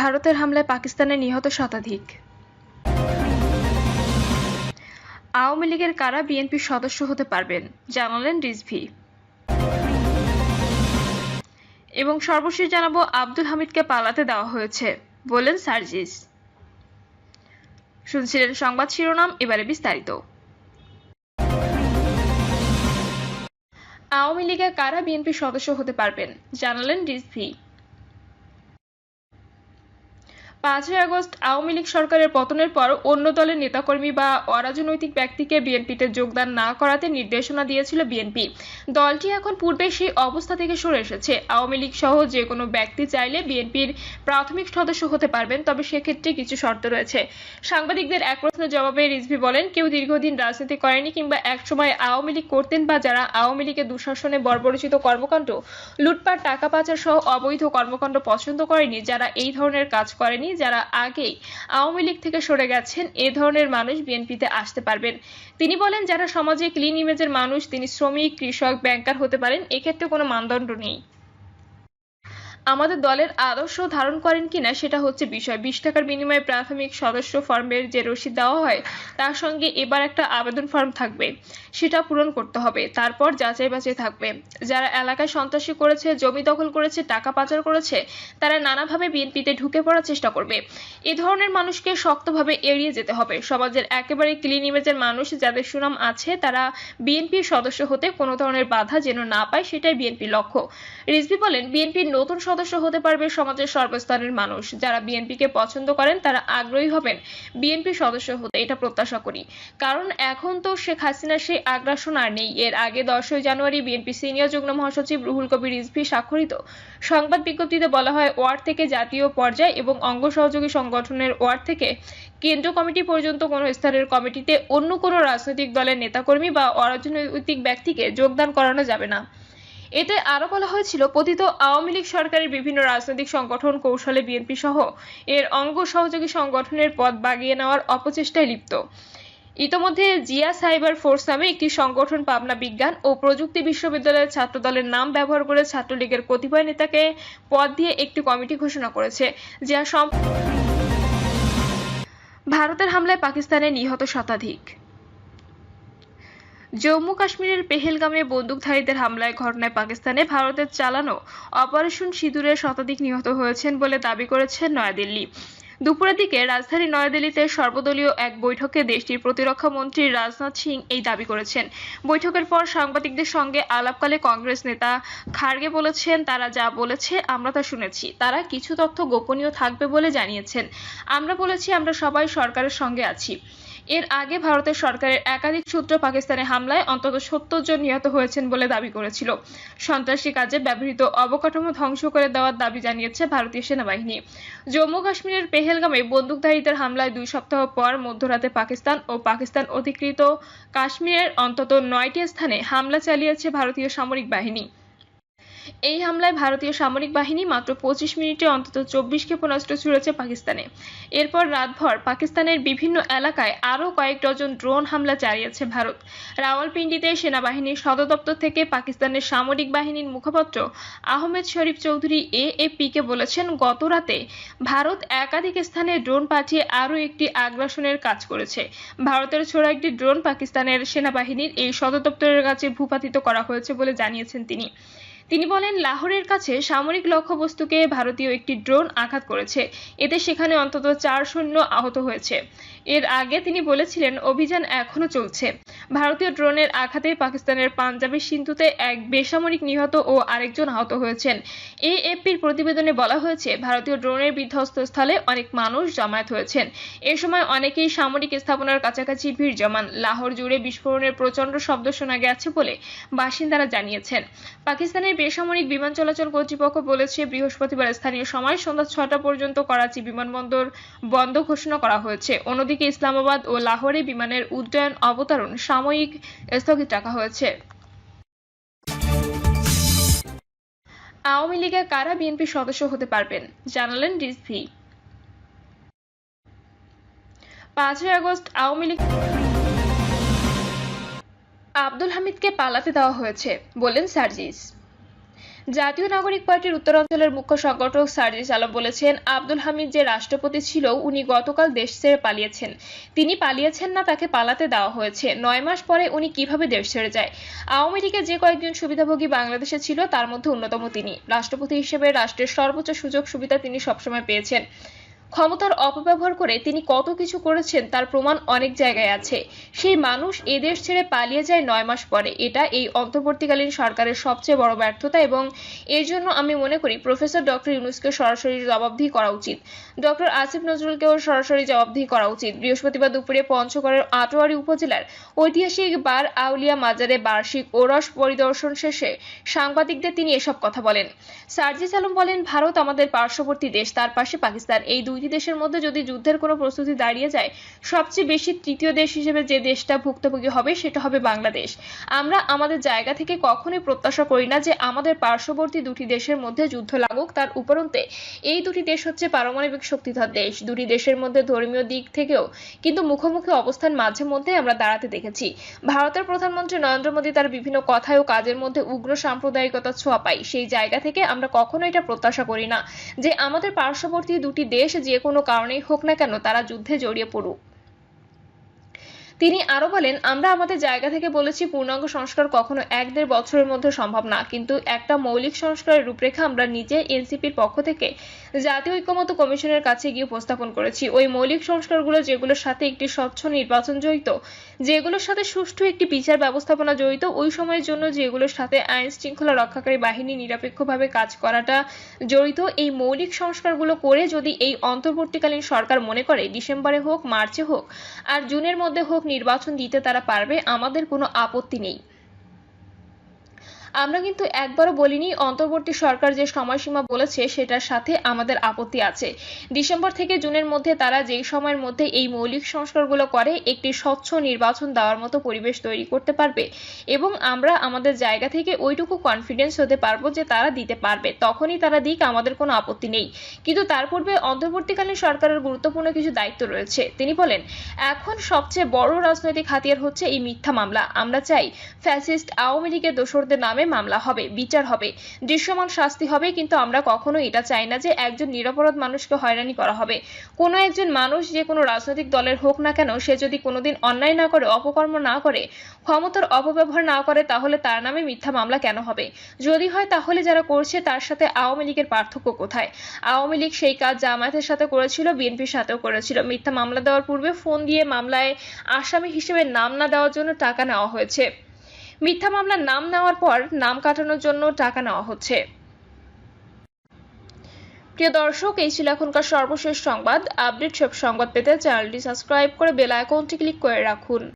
ভারতের হামলায় পাকিস্তানে নিহত শতাধিক। আওয়ামী লীগের কারা বিএনপির সদস্য হতে পারবেন? জানালেন রিজভি। এবং সর্বশেষ জানাব, আব্দুল হামিদকে পালাতে দেওয়া হয়েছে বললেন সার্জিস। শুনছিলেন সংবাদ শিরোনাম, এবারে বিস্তারিত। আওয়ামী লীগের কারা বিএনপির সদস্য হতে পারবেন? জানালেন রিজভি। পাঁচই আগস্ট আওয়ামী লীগ সরকারের পতনের পর অন্য দলের নেতাকর্মী বা অরাজনৈতিক ব্যক্তিকে বিএনপিতে যোগদান না করাতে নির্দেশনা দিয়েছিল বিএনপি। দলটি এখন পূর্বে সেই অবস্থা থেকে সরে এসেছে। আওয়ামী লীগ সহ যে কোনো ব্যক্তি চাইলে বিএনপির প্রাথমিক সদস্য হতে পারবেন, তবে সেক্ষেত্রে কিছু শর্ত রয়েছে। সাংবাদিকদের এক প্রশ্নের জবাবে রিজভি বলেন, কেউ দীর্ঘদিন রাজনীতি করেনি কিংবা একসময় আওয়ামী লীগ করতেন বা যারা আওয়ামী লীগের দুঃশাসনে বর্বরচিত কর্মকাণ্ড, লুটপাট, টাকা পাচার সহ অবৈধ কর্মকাণ্ড পছন্দ করেনি, যারা এই ধরনের কাজ করেনি যারা আগেই আওয়ামী লীগ থেকে সরে গেছেন, এ ধরনের মানুষ বিএনপিতে আসতে পারবেন। তিনি বলেন, যারা সমাজে ক্লিন ইমেজের মানুষ, তিনি শ্রমিক, কৃষক ব্যাংকার হতে পারেন, এক্ষেত্রে কোনো মানদণ্ড নেই। আমাদের দলের আদর্শ ধারণ করেন কিনা সেটা হচ্ছে বিষয়। বিশ টাকার বিনিময়ে প্রাথমিক সদস্য ফর্মের যে রসিদ দেওয়া হয়, তার সঙ্গে এবার একটা আবেদন ফর্ম থাকবে, সেটা পূরণ করতে হবে। তারপর যাচাই বাছাই থাকবে। যারা এলাকায় সন্ত্রাসী করেছে, জমি দখল করেছে, টাকা পাচার করেছে, তারা নানাভাবে বিএনপিতে ঢুকে পড়ার চেষ্টা করবে। এ ধরনের মানুষকে শক্তভাবে এড়িয়ে যেতে হবে। সমাজের একেবারে ক্লিন ইমেজের মানুষ যাদের সুনাম আছে, তারা বিএনপির সদস্য হতে কোনো ধরনের বাধা যেন না পায়, সেটাই বিএনপির লক্ষ্য। রিজভি বলেন, বিএনপির নতুন সদস্য হতে পারবে সমাজের সর্বস্তরের মানুষ। যারা বিএনপিকে পছন্দ করেন, তারা আগ্রহী হবেন বিএনপির সদস্য হতে। এটা প্রত্যাশা করি। কারণ এখন তো শেখ হাসিনার সেই আগ্রাসন আর নেই। এর আগে দশই জানুয়ারি বিএনপি সিনিয়র যুগ্ম মহাসচিব রুহুল কবির রিজভি স্বাক্ষরিত। সংবাদ বিজ্ঞপ্তিতে বলা হয়, ওয়ার্ড থেকে জাতীয় পর্যায় এবং অঙ্গ সহযোগী সংগঠনের ওয়ার্ড থেকে কেন্দ্র কমিটি পর্যন্ত কোনো স্তরের কমিটিতে অন্য কোনো রাজনৈতিক দলের নেতাকর্মী বা অরাজনৈতিক ব্যক্তিকে যোগদান করানো যাবে না। এতে আরও বলা হয়েছিল, পতিত আওয়ামী লীগ সরকারের বিভিন্ন রাজনৈতিক সংগঠন, কৌশলে বিএনপি সহ এর অঙ্গ সহযোগী সংগঠনের পদ বাগিয়ে নেওয়ার অপচেষ্টায় লিপ্ত। ইতোমধ্যে জিয়া সাইবার ফোর্স নামে একটি সংগঠন পাবনা বিজ্ঞান ও প্রযুক্তি বিশ্ববিদ্যালয়ের ছাত্র দলের নাম ব্যবহার করে ছাত্রলীগের কতিপয় নেতাকে পদ দিয়ে একটি কমিটি ঘোষণা করেছে, যা ভারতের হামলায় পাকিস্তানে নিহত শতাধিক। জম্মু কাশ্মীরের পেহেলগামে বন্দুকধারীদের হামলায় ঘটনায় পাকিস্তানে ভারতের চালানো অপারেশন সিঁদুরে শতাধিক নিহত হয়েছেন বলে দাবি করেছেন নয়াদিল্লি। দুপুরের দিকে রাজধানী নয়াদিল্লিতে সর্বদলীয় এক বৈঠকে দেশটির প্রতিরক্ষা মন্ত্রী রাজনাথ সিং এই দাবি করেছেন। বৈঠকের পর সাংবাদিকদের সঙ্গে আলাপকালে কংগ্রেস নেতা খার্গে বলেছেন, তারা যা বলেছে, আমরা তা শুনেছি। তারা কিছু তথ্য গোপনীয় থাকবে বলে জানিয়েছেন। আমরা বলেছি, আমরা সবাই সরকারের সঙ্গে আছি। এর আগে ভারতের সরকারের একাধিক সূত্র পাকিস্তানের হামলায় অন্তত সত্তর জন নিহত হয়েছেন বলে দাবি করেছিল। সন্ত্রাসী কাজে ব্যবহৃত অবকাঠামো ধ্বংস করে দেওয়ার দাবি জানিয়েছে ভারতীয় সেনাবাহিনী। জম্মু কাশ্মীরের পেহেলগামে বন্দুকধারীদের হামলায় দুই সপ্তাহ পর মধ্যরাতে পাকিস্তান ও পাকিস্তান অধিকৃত কাশ্মীরের অন্তত নয়টি স্থানে হামলা চালিয়েছে ভারতীয় সামরিক বাহিনী। এই হামলায় ভারতীয় সামরিক বাহিনী মাত্র পঁচিশ মিনিটে অন্তত চব্বিশ ক্ষেপণাস্ত্র ছুড়েছে পাকিস্তানে। এরপর রাতভর পাকিস্তানের বিভিন্ন এলাকায় আরও কয়েক ডজন ড্রোন হামলা চালিয়েছে ভারত। রাওয়ালপিন্ডিতে সেনাবাহিনীর সদর দপ্তর থেকে পাকিস্তানের সামরিক বাহিনীর মুখপাত্র আহমেদ শরীফ চৌধুরী এএপিকে বলেছেন, গত রাতে ভারত একাধিক স্থানে ড্রোন পাঠিয়ে আরও একটি আগ্রাসনের কাজ করেছে। ভারতের ছোড়া একটি ড্রোন পাকিস্তানের সেনাবাহিনীর এই সদর দপ্তরের কাছে ভূপাতিত করা হয়েছে বলে জানিয়েছেন তিনি। তিনি বলেন, লাহোরের কাছে সামরিক লক্ষ্যবস্তুকে ভারতীয় একটি ড্রোন আঘাত করেছে। এতে সেখানে অন্তত চার সৈন্য আহত হয়েছে। এর আগে তিনি বলেছিলেন, অভিযান এখনও চলছে। ভারতীয় ড্রোনের আঘাতে পাকিস্তানের পাঞ্জাবের সিন্ধুতে এক বেসামরিক নিহত ও আরেকজন আহত হয়েছেন। এএফপির প্রতিবেদনে বলা হয়েছে, ভারতীয় ড্রোনের বিধ্বস্ত স্থলে অনেক মানুষ জমায়েত হয়েছেন। এ সময় অনেকেই সামরিক স্থাপনার কাছাকাছি ভিড় জমান। লাহোর জুড়ে বিস্ফোরণের প্রচণ্ড শব্দ শোনা গেছে বলে বাসিন্দারা জানিয়েছেন। পাকিস্তানের বেসামরিক বিমান চলাচল কর্তৃপক্ষ বলেছে, বৃহস্পতিবার স্থানীয় সময় সন্ধ্যা ছটা পর্যন্ত করাচি বিমানবন্দর বন্ধ ঘোষণা করা হয়েছে। অন্যদিকে ইসলামাবাদ ও লাহোরে বিমানের উড্ডয়ন অবতরণ সাময়িক স্থগিত রাখা হয়েছে। আওয়ামী লীগের কারা বিএনপির সদস্য হতে পারবেন? জানালেন রিজভি। পাঁচই আগস্ট আওয়ামী লীগ আব্দুল হামিদকে পালাতে দেওয়া হয়েছে বললেন সার্জিস। জাতীয় নাগরিক পার্টির উত্তরাঞ্চলের মুখ্য সংগঠক সার্জিস আলম বলেছেন, আব্দুল হামিদ যে রাষ্ট্রপতি ছিল, উনি গতকাল দেশ ছেড়ে পালিয়েছেন। তিনি পালিয়েছেন না, তাকে পালাতে দেওয়া হয়েছে। নয় মাস পরে উনি কীভাবে দেশ ছেড়ে যায়? আওয়ামী লীগের যে কয়েকজন সুবিধাভোগী বাংলাদেশে ছিল, তার মধ্যে অন্যতম তিনি। রাষ্ট্রপতি হিসেবে রাষ্ট্রের সর্বোচ্চ সুযোগ সুবিধা তিনি সবসময় পেয়েছেন। ক্ষমতার অপব্যবহার করে তিনি কত কিছু করেছেন তার প্রমাণ অনেক জায়গায় আছে। সেই মানুষ এ দেশ ছেড়ে পালিয়ে যায় নয় মাস পরে। এটা এই অন্তর্বর্তীকালীন সরকারের সবচেয়ে বড় ব্যর্থতা এবং এর জন্য আমি মনে করি প্রফেসর ডক্টর ইউনুসকে সরাসরি জবাবদিহি করা উচিত। ডক্টর আসিফ নজরুলকেও সরাসরি জবাবদিহি করা উচিত। বৃহস্পতিবার দুপুরে পঞ্চগড়ের আটোয়ারি উপজেলার ঐতিহাসিক বার আউলিয়া মাজারে বার্ষিক ওরস পরিদর্শন শেষে সাংবাদিকদের তিনি এসব কথা বলেন। সার্জিস আলম বলেন, ভারত আমাদের পার্শ্ববর্তী দেশ, তার পাশে পাকিস্তান। এই দুইটি দেশের মধ্যে যদি যুদ্ধের কোনো প্রস্তুতি দাঁড়িয়ে যায়, সবচেয়ে বেশি তৃতীয় দেশ হিসেবে যে দেশটা ভুক্তভোগী হবে সেটা হবে বাংলাদেশ। আমরা আমাদের জায়গা থেকে কখনোই প্রত্যাশা করি না যে আমাদের পার্শ্ববর্তী দুটি দেশের মধ্যে যুদ্ধ লাগুক। তার উপরন্তে এই দুটি দেশ হচ্ছে পারমাণবিক শক্তিধর দেশ। দুটি দেশের মধ্যে ধর্মীয় দিক থেকেও কিন্তু মুখোমুখি অবস্থান মাঝে মধ্যে আমরা দাঁড়াতে দেখেছি। ভারতের প্রধানমন্ত্রী নরেন্দ্র মোদী তার বিভিন্ন কথায় ও কাজের মধ্যে উগ্র সাম্প্রদায়িকতা ছোঁয়া পাই সেই জায়গা থেকে আমরা কখনো এটা প্রত্যাশা করি না যে আমাদের পার্শ্ববর্তী দুটি দেশ যে কোনো কারণেই হোক না কেন তারা যুদ্ধে জড়িয়ে পড়ুক। তিনি আরও বলেন, আমরা আমাদের জায়গা থেকে বলেছি পূর্ণাঙ্গ সংস্কার কখনো এক দেড় বছরের মধ্যে সম্ভব না। কিন্তু একটা মৌলিক সংস্কারের রূপরেখা আমরা নিজে এনসিপির পক্ষ থেকে জাতীয় ঐক্যমত কমিশনের কাছে গিয়ে উপস্থাপন করেছি। ওই মৌলিক সংস্কারগুলো যেগুলোর সাথে একটি স্বচ্ছ নির্বাচন জড়িত, যেগুলোর সাথে সুষ্ঠু একটি বিচার ব্যবস্থাপনা জড়িত, ওই সময়ের জন্য যেগুলোর সাথে আইন শৃঙ্খলা রক্ষাকারী বাহিনী নিরপেক্ষভাবে কাজ করাটা জড়িত, এই মৌলিক সংস্কারগুলো করে যদি এই অন্তর্বর্তীকালীন সরকার মনে করে, ডিসেম্বরে হোক, মার্চে হোক, আর জুনের মধ্যে হোক নির্বাচন দিতে তারা পারবে, আমাদের কোনো আপত্তি নেই। আমরা কিন্তু একবারও বলিনি, অন্তর্বর্তী সরকার যে সময়সীমা বলেছে সেটার সাথে আমাদের আপত্তি আছে। ডিসেম্বর থেকে জুনের মধ্যে তারা যেই সময়ের মধ্যে এই মৌলিক সংস্কারগুলো করে, একটি স্বচ্ছ নির্বাচন দেওয়ার মতো পরিবেশ তৈরি করতে পারবে এবং আমরা আমাদের জায়গা থেকে ওইটুকু কনফিডেন্স হতে পারব যে তারা দিতে পারবে। তখনই তারা দিক, আমাদের কোনো আপত্তি নেই। কিন্তু তার পূর্বে অন্তর্বর্তীকালীন সরকারের গুরুত্বপূর্ণ কিছু দায়িত্ব রয়েছে। তিনি বলেন, এখন সবচেয়ে বড় রাজনৈতিক হাতিয়ার হচ্ছে এই মিথ্যা মামলা। আমরা চাই ফ্যাসিস্ট আওয়ামী লীগের দোসরদের নামে মামলা হবে, বিচার হবে। দৃশ্যমান শাস্তি হবে, কিন্তু আমরা কখনো এটা চাই না যে একজন নিরপরাধ মানুষকে হয়রানি করা হবে। কোনো একজন মানুষ যে কোনো রাজনৈতিক দলের হোক না কেন, সে যদি কোনোদিন অন্যায় না করে, অপকর্ম না করে, ক্ষমতার অপব্যবহার না করে, তাহলে তার নামে মিথ্যা মামলা কেন হবে? যদি হয়, তাহলে যারা করছে, তার সাথে আওয়ামী লীগের পার্থক্য কোথায়? আওয়ামী লীগ সেই কাজ জামায়াতের সাথে করেছিল, বিএনপির সাথেও করেছিল। মিথ্যা মামলা দেওয়ার পূর্বে ফোন দিয়ে মামলায় আসামি হিসেবে নাম না দেওয়ার জন্য টাকা নেওয়া হয়েছে। মিথ্যা মামলার নাম নেওয়ার পর নাম কাটানোর জন্য টাকা নেওয়া হচ্ছে। প্রিয় দর্শক, এই ছিল এখনকার সর্বশেষ সংবাদ। আপডেট সব সংবাদ পেতে চ্যানেলটি সাবস্ক্রাইব করে বেল আইকনটি ক্লিক করে রাখুন।